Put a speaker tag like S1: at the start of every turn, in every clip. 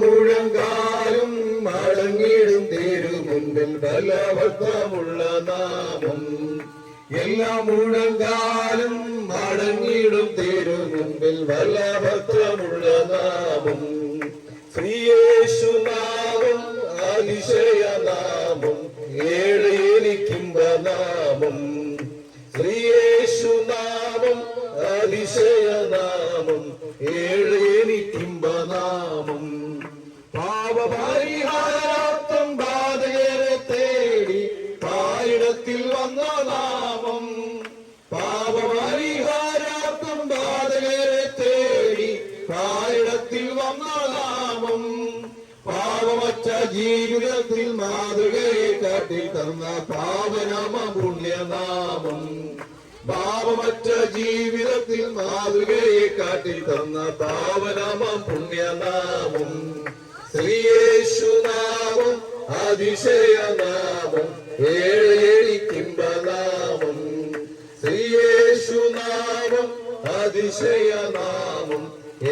S1: മുഴങ്കാലും മടങ്ങിടും തിരുമുൻപിൽ ബലവത്തമുള്ള നാമം. എല്ലാ മുഴങ്കാലും മടങ്ങിടും തിരുമുൻപിൽ ബലവത്തമുള്ള നാമം. ശ്രീയേശുനാമം അതിശയനാമം ഏഴ് എനിക്കുമ്പ നാമം ശ്രീയേശുനാമം അതിശയനാമം ഏഴ് എനിക്കുമ്പ നാമം വന്ന നാമം പാപപരിഹാരാർത്ഥം ബാധകരെ തേടി കാരിടത്തിൽ വന്ന നാമം പാപമറ്റ ജീവിതത്തിൽ മാതൃകയെ കാട്ടി തന്ന പാവനാമ പുണ്യനാമം. പാപമറ്റ ജീവിതത്തിൽ മാതൃകയെ കാട്ടി തന്ന പാവനാമ പുണ്യനാമം. ശ്രീയേശുനാമം അതിശയനാമം ഏഴ് അതിശയനാമം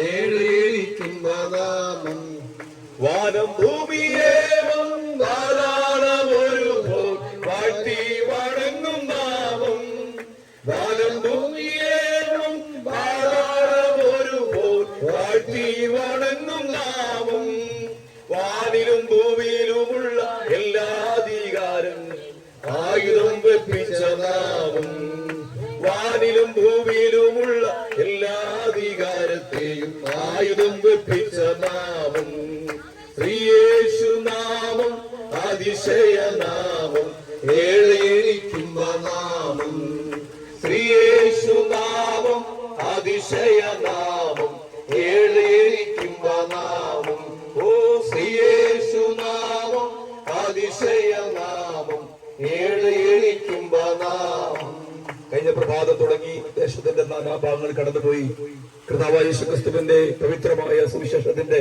S1: ഏഴ് ഏഴിക്കുംബനാമം വാനം ഭൂമിയേ ഒരു പോൽ വാഴ്ത്തി വണങ്ങും നാമം. വാനം ആയുധം വെപ്പിച്ച നാമം ശ്രീയേശു നാമം അതിശയ നാമം ഏഴ് നാമം ശ്രീയേശു നാമം അതിശയ നാമം ഏഴ് നാമം ഓ ശ്രീയേശു നാമം അതിശയ നാമം ഏഴ് നാമം കഴിഞ്ഞ പ്രഭാതം തുടങ്ങി ദേശത്തിന്റെ നാനാഭാഗങ്ങൾ കടന്നുപോയി. കർത്താവായ ക്രിസ്തുവിന്റെ പവിത്രമായ സുവിശേഷത്തിന്റെ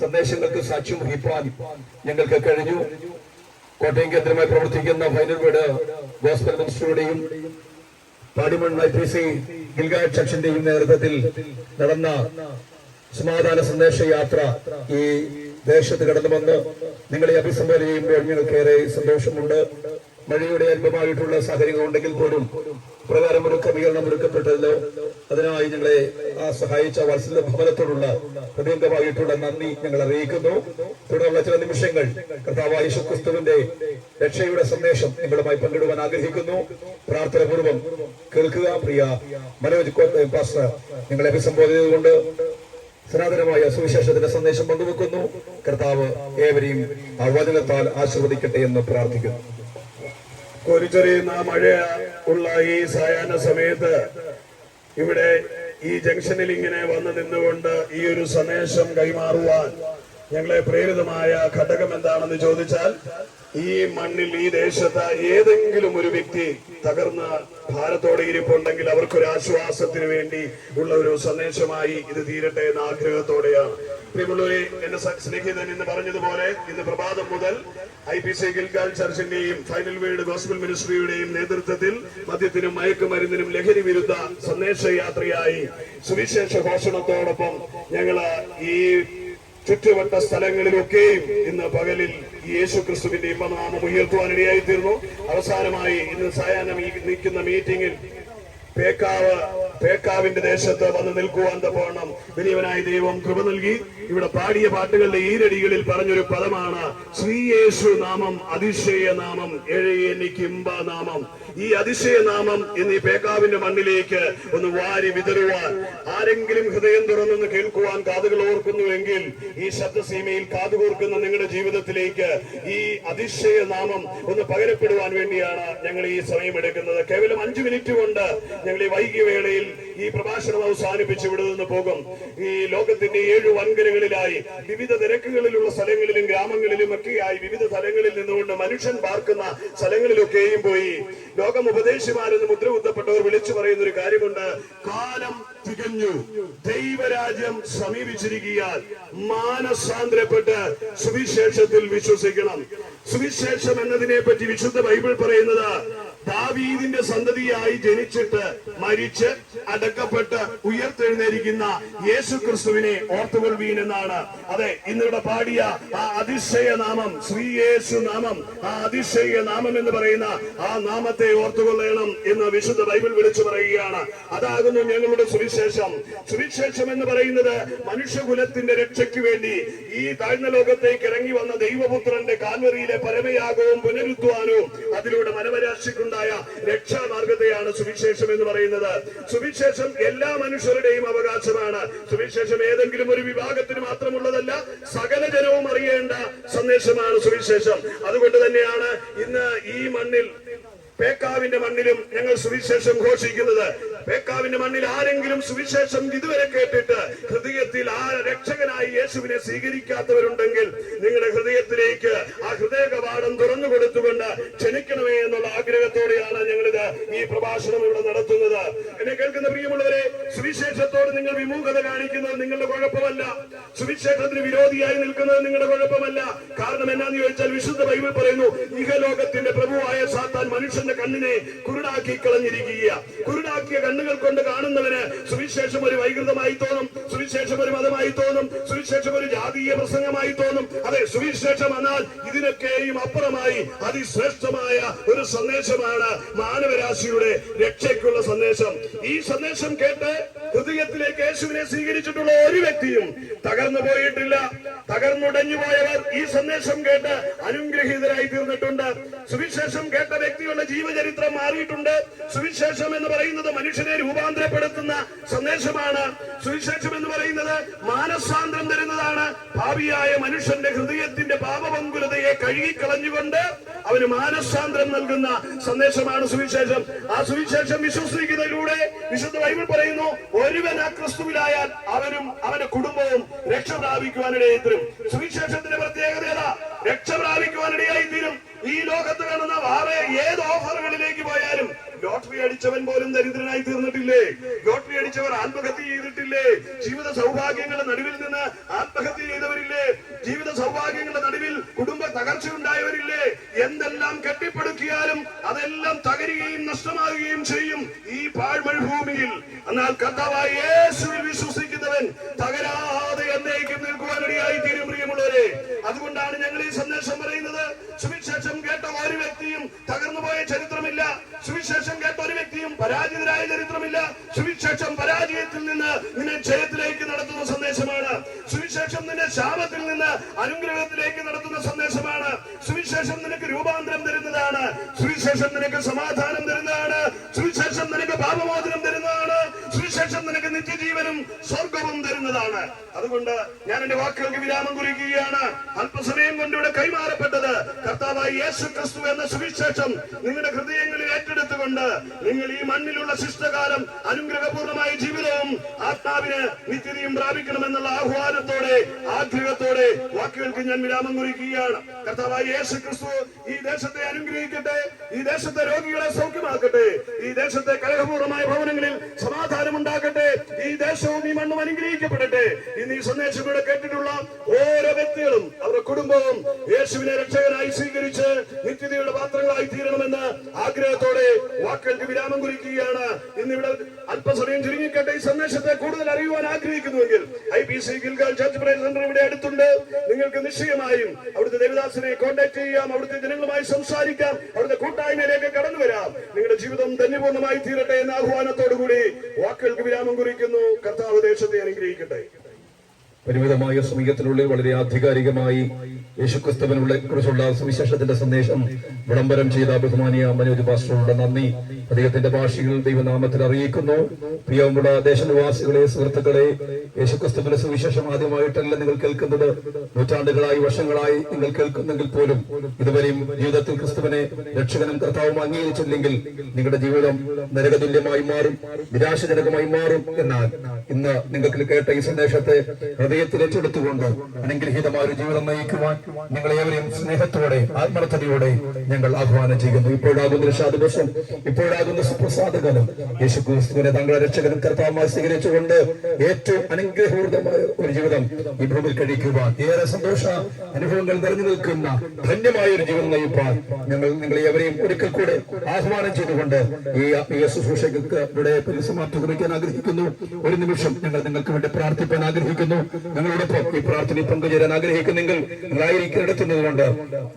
S1: സന്ദേശങ്ങൾക്ക് സാക്ഷ്യം വഹിപ്പാൻ ഞങ്ങൾക്ക് കഴിഞ്ഞു. കോട്ടയം കേന്ദ്രമായി പ്രവർത്തിക്കുന്ന ഫൈനൽ വീട് ഗോസ്ബൽ മിനിസ്റ്ററുടെയും പാടിമൺ ഐ പി സി ചക്ഷന്റെയും നേതൃത്വത്തിൽ നടന്ന സമാധാന സന്ദേശ യാത്ര ഈ ദേശത്ത് കടന്നു വന്ന് നിങ്ങളെ അഭിസംബോധന ചെയ്യുമ്പോൾ ഞങ്ങൾക്കേറെ സന്തോഷമുണ്ട്. മഴയുടെ അല്പമായിട്ടുള്ള സാഹചര്യം ഉണ്ടെങ്കിൽ പോലും പ്രകാരം ഒരു ക്രമീകരണം ഒരുക്കപ്പെട്ടല്ലോ അതിനായി ഞങ്ങളെ ആ സഹായിച്ച വത്സല ഭവനത്തോടുള്ള ഹൃദയംഗമായിട്ടുള്ള നന്ദി ഞങ്ങൾ അറിയിക്കുന്നു. തുടർന്നുള്ള ചില നിമിഷങ്ങൾ കർത്താവായ ക്രിസ്തുവിന്റെ രക്ഷയുടെ സന്ദേശം നിങ്ങളുമായി പങ്കിടുവാൻ ആഗ്രഹിക്കുന്നു. പ്രാർത്ഥനാപൂർവം കേൾക്കുക. പ്രിയ മനോജ് പാസ്റ്റർ നിങ്ങളെ അഭിസംബോധന ചെയ്തുകൊണ്ട് സനാതനമായ സുവിശേഷത്തിന്റെ സന്ദേശം പങ്കുവെക്കുന്നു. കർത്താവ് ഏവരെയും ആ വചനത്താൽ ആശീർവദിക്കട്ടെ എന്ന് പ്രാർത്ഥിക്കുന്നു.
S2: കോരിച്ചൊരിയുന്ന മഴ ഉള്ള ഈ സായാഹ്ന സമയത്ത് ഇവിടെ ഈ ജംഗ്ഷനിൽ ഇങ്ങനെ വന്ന് നിന്നുകൊണ്ട് ഈ ഒരു സന്ദേശം കൈമാറുവാൻ ഞങ്ങളെ പ്രേരിതമായ ഘടകം എന്താണെന്ന് ചോദിച്ചാൽ ഈ മണ്ണിൽ ഈ ദേശത്ത് ഏതെങ്കിലും ഒരു വ്യക്തി തകർന്ന ഭാരത്തോടെ ഇരിപ്പുണ്ടെങ്കിൽ അവർക്കൊരു ആശ്വാസത്തിന് വേണ്ടി ഉള്ള ഒരു സന്ദേശമായി ഇത് തീരട്ടെ എന്ന ആഗ്രഹത്തോടെയാണ്. പ്രിയമുള്ളവരെ എന്റെ സ്നേഹിതൻ ഇന്ന് പറഞ്ഞതുപോലെ ഇന്ന് പ്രഭാതം മുതൽ ഐ പി സി ഗിൽഗാൽ ചർച്ചിന്റെയും ഫൈനൽ വേൾഡ് ഗോസ്ബൽ മിനിസ്ട്രിയുടെയും നേതൃത്വത്തിൽ മദ്യത്തിനും മയക്കുമരുന്നിനും ലഹരി വിരുദ്ധ സന്ദേശയാത്രയായി സുവിശേഷ ഘോഷണത്തോടൊപ്പം ഞങ്ങൾ ഈ ചുറ്റുവട്ട സ്ഥലങ്ങളിലൊക്കെയും ഇന്ന് പകലിൽ യേശു ക്രിസ്തുവിന്റെ ഇമ്പനാമം ഉയർത്തുവാനിടയായി തീർന്നു അവസാനമായി ഇന്ന് സായാഹ്നം നിൽക്കുന്ന മീറ്റിംഗിൽ പേക്കാവ് പേക്കാവിന്റെ ദേശത്ത് വന്ന് നിൽക്കുവാൻ തപ്പോണം വലിയവനായ ദൈവം കൃപ നൽകി. ഇവിടെ പാടിയ പാട്ടുകളുടെ ഈരടികളിൽ പറഞ്ഞൊരു പദമാണ് ശ്രീയേശു നാമം അതിശയ നാമം എഴയനിക്കിമ്പ നാമം. ഈ അതിശയ നാമം ഈ പേക്കാവിന്റെ മണ്ണിലേക്ക് ഒന്ന് വാരി വിതറുവാൻ. ആരെങ്കിലും ഹൃദയം തുറന്നൊന്ന് കേൾക്കുവാൻ കാതുകൾ ഓർക്കുന്നുവെങ്കിൽ ഈ ശബ്ദസീമയിൽ കാതുകോർക്കുന്ന നിങ്ങളുടെ ജീവിതത്തിലേക്ക് ഈ അതിശയ നാമം ഒന്ന് പകരപ്പെടുവാൻ വേണ്ടിയാണ് ഞങ്ങൾ ഈ സമയം എടുക്കുന്നത്. കേവലം അഞ്ചു മിനിറ്റ് കൊണ്ട് ഞങ്ങൾ ഈ വൈകിയ വേളയിൽ ഈ പ്രഭാഷണം അവസാനിപ്പിച്ച് ഇവിടെ നിന്ന് പോകും. ഈ ലോകത്തിന്റെ ഏഴ് വൻകരകളിലായി വിവിധ നിരക്കുകളിലുള്ള സ്ഥലങ്ങളിലും ഗ്രാമങ്ങളിലും ഒക്കെയായി വിവിധ സ്ഥലങ്ങളിൽ നിന്നുകൊണ്ട് മനുഷ്യൻ പാർക്കുന്ന സ്ഥലങ്ങളിലൊക്കെയും പോയി. ലോകം ഉപദേശിമാരെന്ന് മുദ്ര കുത്തപ്പെട്ടവർ വിളിച്ചു പറയുന്ന ഒരു കാര്യമുണ്ട്. കാലം തികഞ്ഞു. ദൈവരാജ്യം സമീപിച്ചിരിക്കാൻ മാനസാന്തരപ്പെട്ട് സുവിശേഷത്തിൽ വിശ്വസിക്കണം. സുവിശേഷം എന്നതിനെ പറ്റി വിശുദ്ധ ബൈബിൾ പറയുന്നത് ദാവീദിന്റെ സന്തതിയായി ജനിച്ചിട്ട് മരിച്ച് അടക്കപ്പെട്ട് ഉയർത്തെഴുന്നേരിക്കുന്ന യേശു ക്രിസ്തുവിനെ ഓർത്തുകൊള്ളുവീൻ എന്നാണ്. അതെ ഇന്നിവിടെ പാടിയ ആ അതിശയ നാമം ശ്രീ യേശു നാമം ആ അതിശയ നാമം എന്ന് പറയുന്ന ആ നാമത്തെ ഓർത്തുകൊള്ളണം എന്ന് വിശുദ്ധ ബൈബിൾ വിളിച്ചു പറയുകയാണ്. അതാകുന്നു ഞങ്ങളുടെ സുവിശേഷം. സുവിശേഷം എന്ന് പറയുന്നത് മനുഷ്യകുലത്തിന്റെ രക്ഷയ്ക്ക് വേണ്ടി ഈ താഴ്ന്ന ലോകത്തേക്ക് ഇറങ്ങി വന്ന ദൈവപുത്രന്റെ കാൽവറിയിലെ പരമയാഗവും പുനരുദ്ധാനവും അതിലൂടെ മനവരാശിക്കുണ്ടായ രക്ഷാമാർഗത്തെയാണ് സുവിശേഷം എന്ന് പറയുന്നത്. സുവിശേഷം എല്ലാ മനുഷ്യരുടെയും അവകാശമാണ്. സുവിശേഷം ഏതെങ്കിലും ഒരു വിഭാഗത്തിന് മാത്രമുള്ളതല്ല സകല ജനവും അറിയേണ്ട സന്ദേശമാണ് സുവിശേഷം. അതുകൊണ്ട് തന്നെയാണ് ഇന്ന് ഈ മണ്ണിൽ പേക്കാവിന്റെ മണ്ണിലും ഞങ്ങൾ സുവിശേഷം ഘോഷിക്കുന്നത്. പേക്കാവിന്റെ മണ്ണിൽ ആരെങ്കിലും സുവിശേഷം ഇതുവരെ കേട്ടിട്ട് ഹൃദയത്തിൽ ആ രക്ഷകനായി യേശുവിനെ സ്വീകരിക്കാത്തവരുണ്ടെങ്കിൽ നിങ്ങളുടെ ഹൃദയത്തിലേക്ക് ആ ഹൃദയ കവാടം തുറന്നു കൊടുത്തുകൊണ്ട് ക്ഷണിക്കണമേ എന്നുള്ള ആഗ്രഹത്തോടെയാണ് ഞങ്ങളിത് ഈ പ്രഭാഷണം ഇവിടെ നടത്തുന്നത്. എന്നെ കേൾക്കുന്ന പ്രിയമുള്ളവരെ സുവിശേഷത്തോട് നിങ്ങൾ വിമുഖത കാണിക്കുന്നത് നിങ്ങളുടെ കുഴപ്പമല്ല. സുവിശേഷത്തിന് വിരോധിയായി നിൽക്കുന്നത് നിങ്ങളുടെ കുഴപ്പമല്ല. കാരണം എന്നാന്ന് ചോദിച്ചാൽ വിശുദ്ധ ബൈബിൾ പറയുന്നു ഇഹലോകത്തിന്റെ പ്രഭുവായ സാത്താൻ മനുഷ്യന്റെ കണ്ണിനെ കുരുടാക്കി കളഞ്ഞിരിക്കുക കുരുടാക്കിയ കണ്ണുകൾ കൊണ്ട് കാണുന്നവന് സുവിശേഷം ഒരു വൈകൃതമായി തോന്നും സുവിശേഷം ഒരു മതമായി തോന്നും സുവിശേഷം ഒരു ജാതീയ പ്രസംഗമായി തോന്നും. അതെ സുവിശേഷം എന്നാൽ ഇതിനൊക്കെയും അപ്പുറമായി അതിശ്രേഷ്ഠമായ ഒരു സന്ദേശമാണ് മാനവരാശിയുടെ രക്ഷയ്ക്കുള്ള സന്ദേശം. ഈ സന്ദേശം കേട്ട് ഹൃദയത്തിലേക്ക് യേശുവിനെ സ്വീകരിച്ചിട്ടുള്ള ഒരു വ്യക്തിയും തകർന്നു പോയിട്ടില്ല. തകർന്നുടഞ്ഞു പോയവർ ഈ സന്ദേശം കേട്ട് അനുഗ്രഹീതരായി തീർന്നിട്ടുണ്ട്. സുവിശേഷം കേട്ട വ്യക്തികളുടെ ജീവചരിത്രം മാറിയിട്ടുണ്ട്. സുവിശേഷം എന്ന് പറയുന്നത് മനുഷ്യനെ രൂപാന്തരപ്പെടുത്തുന്ന സന്ദേശമാണ്. സുവിശേഷം എന്ന് പറയുന്നത് മാനസാന്തരം തരുന്നതാണ്. ഭാവിയായ മനുഷ്യന്റെ ഹൃദയത്തിന്റെ പാപപങ്കുലതയെ കഴുകിക്കളഞ്ഞുകൊണ്ട് അവന് മാനസാന്തരം നൽകുന്ന സന്ദേശമാണ് സുവിശേഷം. ആ സുവിശേഷം വിശ്വസിക്കുന്നതിലൂടെ വിശുദ്ധ ബൈബിൾ പറയുന്നു ഒരുവൻ ആ ക്രിസ്തുവിലായാൽ അവനും അവന്റെ കുടുംബവും രക്ഷ പ്രാപിക്കുവാനിടയായി തീരും. സുവിശേഷത്തിന്റെ പ്രത്യേകത രക്ഷ പ്രാപിക്കുവാനിടയായി തീരും. ഈ ലോകത്ത് കാണുന്ന വേറെ ഏത് ഓഫറുകളിലേക്ക് പോയാലും ലോട്ടറി അടിച്ചവൻ പോലും ദരിദ്രനായി തീർന്നിട്ടില്ലേ? ലോട്ടറി അടിച്ചവർ ആത്മഹത്യ ചെയ്തിട്ടില്ലേ? ജീവിത സൗഭാഗ്യങ്ങളുടെ നടുവിൽ നിന്ന് ആത്മഹത്യ ചെയ്തവരില്ലേ? ജീവിത സൗഭാഗ്യങ്ങളുടെ നടുവിൽ കുടുംബ തകർച്ച തകർച്ചയുണ്ടായവരില്ലേ എന്തെല്ലാം കെട്ടിപ്പടുക്കിയാലും അതെല്ലാം തകരുകയും നഷ്ടമാകുകയും ചെയ്യും ഈ പാഴ്മഴുഭൂമിയിൽ എന്നാൽ കർത്താവായ വിശ്വസിക്കുന്നവൻ തകരാതെ എന്നേക്കും നിൽക്കുവാനിടയായി തീരും പ്രിയമുള്ളവരെ. അതുകൊണ്ടാണ് ഞങ്ങൾ ഈ സന്ദേശം പറയുന്നത്. സുവിശേഷം കേട്ട ഒരു വ്യക്തിയും തകർന്നുപോയ ചരിത്രമില്ല പരാജിതരായ ചരിത്രമില്ല. സുവിശേഷം പരാജയത്തിൽ നിന്ന് നിന്നെ ജയത്തിലേക്ക് നടത്തുന്ന സന്ദേശമാണ്. സുവിശേഷം നിന്നെ ശാപത്തിൽ നിന്ന് അനുഗ്രഹത്തിലേക്ക് നടത്തുന്ന സന്ദേശമാണ്. സുവിശേഷം നിനക്ക് രൂപാന്തരം തരുന്നതാണ്. സുവിശേഷം നിനക്ക് സമാധാനം തരുന്നതാണ്. സുവിശേഷം നിനക്ക് പാപമോചനം തരുന്നതാണ്. സുവിശേഷം നിനക്ക് നിത്യജീവനും സ്വർഗവും തരുന്നതാണ്. അതുകൊണ്ട് ഞാൻ എന്റെ വാക്കുകൾക്ക് വിരാമം കുറിക്കുകയാണ്. അല്പസമയം കൊണ്ട് ഇവിടെ കൈമാറപ്പെട്ടത് കർത്താവായി യേശു ക്രിസ്തു എന്ന സുവിശേഷം നിങ്ങളുടെ ഹൃദയങ്ങളിൽ ഏറ്റെടുത്തുകൊണ്ട് നിങ്ങൾ ഈ മണ്ണിലുള്ള ശിഷ്ടകാലം അനുഗ്രഹപൂർണമായ ജീവിതവും ആത്മാവിന് നിത്യതയും പ്രാപിക്കണമെന്നുള്ള ആഹ്വാനത്തോടെ ആഗ്രഹത്തോടെ വാക്കുകൾക്ക് ഞാൻ വിരാമം കുറിക്കുകയാണ്. കർത്താവായി യേശു ക്രിസ്തു ഈ ദേശത്തെ അനുഗ്രഹിക്കട്ടെ ഈ ദേശത്തെ രോഗികളെ സൗഖ്യമാക്കട്ടെ ഈ ദേശത്തെ കലഹപൂർണമായ ഭവനങ്ങളിൽ സമാധാനം ഉണ്ടാക്കട്ടെ ഈ ദേശവും ഈ മണ്ണും അനുഗ്രഹിക്കപ്പെടട്ടെ. ഇന്ന് ഈ സന്ദേശം ഇവിടെ കേട്ടിട്ടുള്ള ഓരോ വ്യക്തികളും അവരുടെ കുടുംബവും യേശുവിനെ രക്ഷകനായി സ്വീകരിച്ച് നിത്യതയുടെ പാത്രങ്ങളായി തീരണമെന്ന് ആഗ്രഹത്തോടെ വാക്കുകൾക്ക് വിരാമം കുറിക്കുകയാണ്. ഇന്നിവിടെ അല്പസമയം ചുരുങ്ങിക്കട്ടെ. ഈ സന്ദേശത്തെ കൂടുതൽ അറിയുവാൻ ആഗ്രഹിക്കുന്നുവെങ്കിൽ I P C Gilgal church centre ഇവിടെ അടുത്തുണ്ട്. നിങ്ങൾക്ക് നിശ്ചയമായും അവിടുത്തെ ദേവദാസിനെ കോൺടാക്ട് ചെയ്യാം അവിടുത്തെ ജനങ്ങളുമായി സംസാരിക്കാം അവിടുത്തെ കൂട്ടായ്മയിലേക്ക് കടന്നു വരാം നിങ്ങളുടെ ജീവിതം ധന്യപൂർണമായി തീരട്ടെ എന്ന ആഹ്വാനത്തോടു കൂടി വാക്കുകൾക്ക് വിരാമം കുറിക്കുന്നു. കർത്താവ് ദേശത്തെ അനുഗ്രഹിക്കട്ടെ.
S3: പരിമിതമായ സമയത്തിനുള്ളിൽ വളരെ ആധികാരികമായി യേശുക്രിസ്തുവിനുള്ള കുറിച്ചുള്ള സുവിശേഷത്തിന്റെ സന്ദേശം വിളംബരം ചെയ്ത ബഹുമാനിയ മനോജ് പാസ്റ്ററോട് നന്ദി. അദ്ദേഹത്തിന്റെ ഭാഷയിൽ ദൈവനാമത്തിൽ അറിയിക്കുന്നു. പ്രിയമുള്ള ദേശനിവാസികളെ സുഹൃത്തുക്കളെ യേശുക്രിസ്തുവിന്റെ സുവിശേഷം ആദ്യമായിട്ടല്ല നിങ്ങൾ കേൾക്കുന്നത്. നൂറ്റാണ്ടുകളായി വർഷങ്ങളായി നിങ്ങൾ കേൾക്കുന്നെങ്കിൽ പോലും ഇതുവരെയും ജീവിതത്തിൽ ക്രിസ്തുവിനെ രക്ഷകനും കർത്താവും അംഗീകരിച്ചില്ലെങ്കിൽ നിങ്ങളുടെ ജീവിതം നരകതുല്യമായി മാറും നിരാശജനകമായി മാറും എന്നാൽ ഇന്ന് നിങ്ങൾക്ക് കേട്ട ഈ സന്ദേശത്തെ ഹൃദയത്തിൽ ഏറ്റെടുത്തുകൊണ്ട് അനുഗ്രഹീതമായ ഒരു ജീവിതം നയിക്കുവാൻ നിങ്ങളെ ഏവരെയും സ്നേഹത്തോടെ ആത്മർത്ഥതയോടെ ഞങ്ങൾ ആഹ്വാനം ചെയ്യുന്നു. ഇപ്പോഴാകുന്ന ദിവസം ഇപ്പോഴാകുന്ന സുപ്രസാദകാലം യേശു ക്രിസ്തുവിനെ തങ്ങളുടെ രക്ഷകനും കർത്താവുമായി സ്വീകരിച്ചുകൊണ്ട് ഏറ്റവും അനുഗ്രഹപൂർവമായ ഒരു ജീവിതം ഈ ഭൂമിയിൽ കഴിക്കുവാൻ ഏറെ സന്തോഷ അനുഭവങ്ങൾ നിറഞ്ഞു നിൽക്കുന്ന ധന്യമായ ഒരു ജീവിതം നയിപ്പാൻ ഞങ്ങൾ നിങ്ങളെ ഏവരെയും ഒരിക്കൽ കൂടെ ആഹ്വാനം ചെയ്തുകൊണ്ട് ഈ ആത്മീയ ശുശ്രൂഷകൾക്ക് ഇവിടെ പരിസമാപ്തി കുറിക്കാൻ ആഗ്രഹിക്കുന്നു. ഒരു നിമിഷം ഞങ്ങൾ നിങ്ങൾക്ക് വേണ്ടി പ്രാർത്ഥിപ്പാൻ ആഗ്രഹിക്കുന്നു. ഞങ്ങളോടൊപ്പം ഈ പ്രാർത്ഥനയിൽ പങ്കുചേരാൻ ആഗ്രഹിക്കുന്നെങ്കിൽ കൊണ്ട്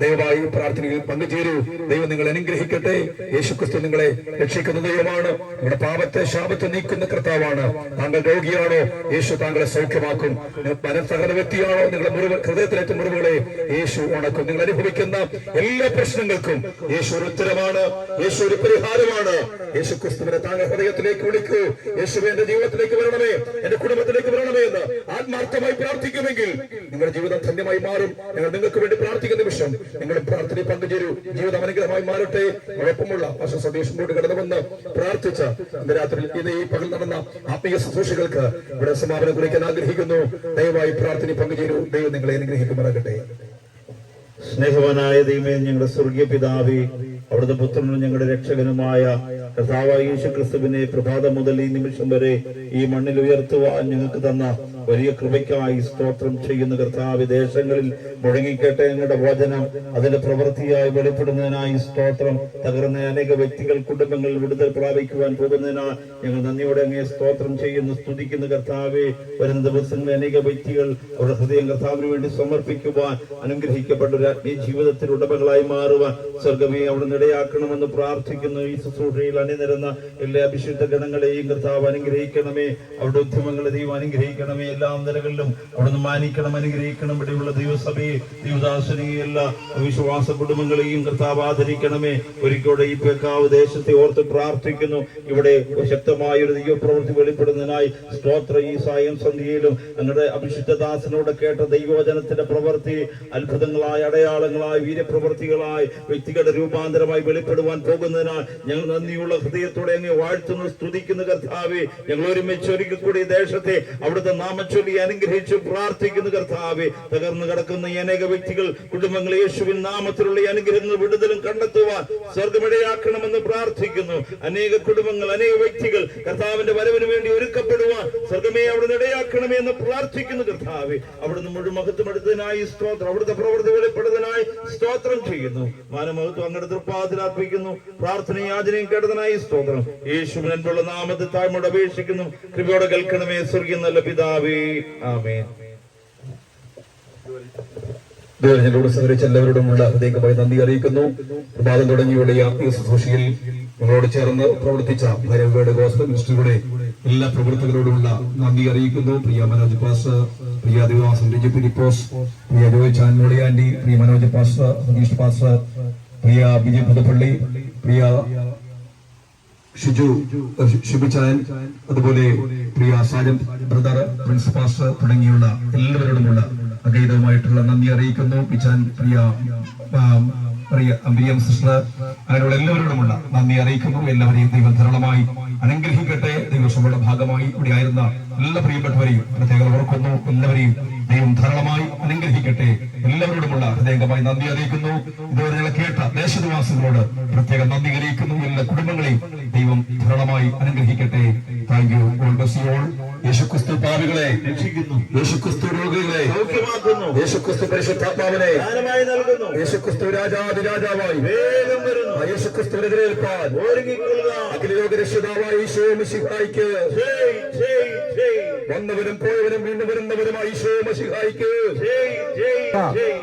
S3: ദയവായി പ്രാർത്ഥനയിൽ പങ്കുചേരൂ. ദൈവം നിങ്ങൾ അനുഗ്രഹിക്കട്ടെ. യേശുക്രിസ്തു നിങ്ങളെ രക്ഷിക്കുന്ന ദൈവമാണ്. നമ്മുടെ പാപത്തെ ശാപത്തെ നീക്കുന്ന കർത്താവാണ്. താങ്കൾ രോഗിയാണോ? യേശു താങ്കളെ സൗഖ്യമാക്കും. മനസ്സകല വ്യക്തിയാണോ? നിങ്ങളുടെ മുറിവ് ഹൃദയത്തിലേറ്റ മുറിവുകളെ യേശു ഉണക്കും. നിങ്ങൾ അനുഭവിക്കുന്ന എല്ലാ പ്രശ്നങ്ങൾക്കും യേശു ഒരു ഉത്തരമാണ്. യേശു ഒരു പരിഹാരമാണ്. യേശു ക്രിസ്തുവിനെ താങ്കൾ ഹൃദയത്തിലേക്ക് വിളിക്കൂ. യേശു എന്റെ ജീവിതത്തിലേക്ക് വരണമേ. എന്റെ കുടുംബത്തിലേക്ക് വരണമേ എന്ന് ആത്മാർത്ഥമായി പ്രാർത്ഥിക്കുമെങ്കിൽ നിങ്ങളുടെ ജീവിതം ധന്യമായി മാറും. ഞങ്ങൾ നിങ്ങൾക്ക് വേണ്ടി പ്രാർത്ഥിക്കുന്ന നിമിഷം നിങ്ങൾ പ്രാർത്ഥനയിൽ പങ്കുചേരൂ. ജീവിതം അനുഗ്രഹമായി മാറട്ടെ. കുഴപ്പമുള്ള പക്ഷെ സതീഷ് മുന്നോട്ട് കടന്നു വന്ന് പ്രാർത്ഥിച്ച ഇന്ന് രാത്രി ഇത് ഈ പകൽ നടന്ന ആത്മീയ ശുശ്രൂഷകൾക്ക് ഇവിടെ സമാപനം കുറിക്കാൻ ആഗ്രഹിക്കുന്നു. ദയവായി പ്രാർത്ഥനയിൽ പങ്കുചേരൂ. ദൈവം നിങ്ങളെ അനുഗ്രഹിക്കുമാറാകട്ടെ.
S4: സ്നേഹവാനായ ദൈവമേ ഞങ്ങളുടെ സ്വർഗീയ പിതാവി അവിടുത്തെ പുത്രനും ഞങ്ങളുടെ രക്ഷകനുമായ കഥാവായ യേശു ക്രിസ്തുവിനെ പ്രഭാതം മുതൽ ഈ നിമിഷം വരെ ഈ മണ്ണിൽ ഉയർത്തുവാൻ ഞങ്ങൾക്ക് തന്ന വലിയ കൃപയ്ക്കായി സ്തോത്രം ചെയ്യുന്ന കർത്താവ് ദേശങ്ങളിൽ മുഴങ്ങിക്കേട്ടെ ഞങ്ങളുടെ വചനം. അതിന്റെ പ്രവൃത്തിയായി വെളിപ്പെടുന്നതിനായി സ്തോത്രം. തകർന്ന അനേക വ്യക്തികൾ കുടുംബങ്ങൾ വിടുതൽ പ്രാപിക്കുവാൻ പോകുന്നതിനാൽ ഞങ്ങൾ നന്ദിയോടെ അങ്ങേ സ്തോത്രം ചെയ്യുന്നു സ്തുതിക്കുന്ന കർത്താവെ. വരുന്ന ദിവസങ്ങളിൽ അനേക വ്യക്തികൾ അവരുടെ ഹൃദയം കർത്താവിന് വേണ്ടി സമർപ്പിക്കുവാൻ അനുഗ്രഹിക്കപ്പെട്ട ഒരു ആത്മീയ ജീവിതത്തിൽ ഉടമകളായി മാറുവാൻ സ്വർഗമേ അവിടെ നിടയാക്കണമെന്ന് പ്രാർത്ഥിക്കുന്നു. ഈ ശുശ്രൂഷയിൽ അണിനിരുന്ന എല്ലാ അഭിഷിക്ത ഗണങ്ങളെയും കർത്താവ് അനുഗ്രഹിക്കണമേ. അവരുടെ ഉദ്യമങ്ങളെ ദൈവം അനുഗ്രഹിക്കണമേ. എല്ലാ നിലകളിലും അവിടുന്ന് മാനിക്കണം അനുഗ്രഹിക്കണം. ഇവിടെയുള്ള ദൈവസഭയെ ദൈവദാസനെയും എല്ലാ വിശ്വാസ കുടുംബങ്ങളെയും കർത്താവ് ആദരിക്കണമേ. ഒരിക്കലൂടെ ഈ പേക്കാവ് ദേശത്തെ ഓർത്ത് പ്രാർത്ഥിക്കുന്നു. ഇവിടെ ശക്തമായ ഒരു ദൈവപ്രവൃത്തി വെളിപ്പെടുന്നതിനായി സ്തോത്ര ഈ സായം സന്ധ്യയിലും ഞങ്ങളുടെ അഭിഷിദ്ധദാസനോട് കേട്ട ദൈവവചനത്തിന്റെ പ്രവൃത്തി അത്ഭുതങ്ങളായ അടയാളങ്ങളായി വീരപ്രവൃത്തികളായി വ്യക്തികളുടെ രൂപാന്തരമായി വെളിപ്പെടുവാൻ പോകുന്നതിനാൽ ഞങ്ങൾ നന്ദിയുള്ള ഹൃദയത്തോടെ അങ്ങ് വാഴ്ത്തുന്നു സ്തുതിക്കുന്നു കർത്താവെ. ഞങ്ങൾ ഒരുമിച്ച് ഒരിക്കൽ കൂടി ദേശത്തെ അവിടുത്തെ നാമച്ചൊല്ലി അനുഗ്രഹിച്ചു പ്രാർത്ഥിക്കുന്നു കർത്താവെ. തകർന്നു കിടക്കുന്ന അനേക വ്യക്തികൾ കുടുംബങ്ങൾ യേശുവിൻ നാമത്തിലുള്ള അനുഗ്രഹം അനുഗ്രഹങ്ങൾ വിടുതലും കണ്ടെത്തുവാൻ സ്വർഗമിടയാക്കണമെന്ന് പ്രാർത്ഥിക്കുന്നു. അനേക കുടുംബങ്ങൾ അനേക വ്യക്തികൾ കർത്താവിന്റെ വരവിന് വേണ്ടി ഒരുക്കപ്പെടുവാൻ സ്വർഗമേ അവിടെ ഇടയാക്കണമേ എന്ന് പ്രാർത്ഥിക്കുന്നു കർത്താവെ. അവിടുന്ന് മുഴുവൻ മഹത്വം എടുത്തതിനായി സ്തോത്രം അവിടുത്തെ പ്രവൃത്തി വെളിപ്പെടുന്നതിനായി സ്തോത്രം ചെയ്യുന്നു. മാനമഹത്വം അങ്ങയുടെ തൃപ്പാതിലർപ്പിക്കുന്നു പ്രാർത്ഥന യാചനയും കേട്ടതിനായി സ്തോത്രം. യേശുവിനുള്ള നാമത്തെ താഴ്മയോട് അപേക്ഷിക്കുന്നു. കൃപയോടെ കേൾക്കണമേ സ്വർഗീയ നല്ല പിതാവേ. ആമേൻ.
S3: ദൈവജനോട് സഹകരിച്ച എല്ലാവരോടുമുള്ള ഹൃദയമായി നന്ദി അറിയിക്കുന്നു. പ്രഭാതം തുടങ്ങിയുള്ള ഈ ആത്മീയ ശുശ്രൂഷയിൽ നിങ്ങളോട് ചേർന്ന് പ്രവർത്തിച്ച ഭൈരവയുടെ ഗോസ്ബൽ മിനിസ്റ്ററിയുടെ എല്ലാ പ്രവർത്തകരോടുമുള്ള നന്ദി അറിയിക്കുന്നു. പ്രിയ മനോജ് പാസ് പ്രിയ ദേവാസം രജി ഫിലിപ്പോസ് പ്രിയ ജോയ് ചാൻമോളി ആന്റി പ്രിയ മനോജ് പാസ് സതീഷ് പാസ് പ്രിയ വിജയ് പുതുപ്പള്ളി പ്രിയ ഷിജു ഷിബിചാൻ അതുപോലെ പ്രിയ സാജൻ ബ്രദർ പ്രിൻസ് പാസ്റ്റർ തുടങ്ങിയുള്ള എല്ലാവരോടുമുള്ള അഗൈതവുമായിട്ടുള്ള നന്ദി അറിയിക്കുന്നു. പിച്ചാൻ പ്രിയ പ്രിയ അമ്പിയം സിസ്റ്റർ അങ്ങനെയുള്ള എല്ലാവരോടുമുള്ള നന്ദി അറിയിക്കുന്നു. എല്ലാവരെയും ദൈവം ധാരാളമായി അനുഗ്രഹിക്കട്ടെ. ദൈവസഭയുടെ ഭാഗമായി ഇവിടെ ആയിരുന്ന എല്ലാ പ്രിയപ്പെട്ടവരെയും പ്രത്യേകം ഓർക്കുന്നു. എല്ലാവരെയും ദൈവം ധാരാളമായി അനുഗ്രഹിക്കട്ടെ. എല്ലാവരോടുമുള്ള ഹൃദയംഗമായി നന്ദി അറിയിക്കുന്നു. ഇതുവരെ കേട്ട ദേശനിവാസികളോട് പ്രത്യേകം നന്ദി അറിയിക്കുന്നു. എല്ലാ കുടുംബങ്ങളെയും ദൈവം ധാരാളമായി അനുഗ്രഹിക്കട്ടെ. Thank you. യേശുക്രിസ്തു പാപികളെ
S4: രക്ഷിക്കുന്നു.
S3: യേശുക്രിസ്തു രോഗികളെ
S4: സൗഖ്യമാക്കുന്നു
S3: യേശുക്രിസ്തു പരിശുദ്ധാത്മാവിനെ
S4: നൽകുന്നു.
S3: യേശുക്രിസ്തു രാജാതിരാജാവായി
S4: വേഗം വരുന്നു.
S3: യേശുക്രിസ്തുവിനെതിരെ യേശുക്രിസ്തുവിനെതിരേൽപ്പാൻ
S4: ഒരുങ്ങിക്കൊള്ളുക.
S3: അഖില ലോക രക്ഷിതാവായ ഈശോ മിശിഹായിക്ക്
S4: ജയ് ജയ് ജയ്.
S3: വന്നവരും പോയവരും വീണ്ടും വരുന്നവരുമായി ഈശോ മഷിഹായിക്ക്
S4: ജയ് ജയ് ജയ്.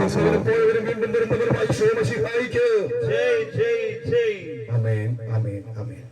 S3: വന്നവരും പോയവരും വീണ്ടും വരുന്നവരുമായി ഈശോ മഷിഹായിക്ക്
S4: ജയ് ജയ് ജയ്.
S3: അമേൻ അമേൻ അമേൻ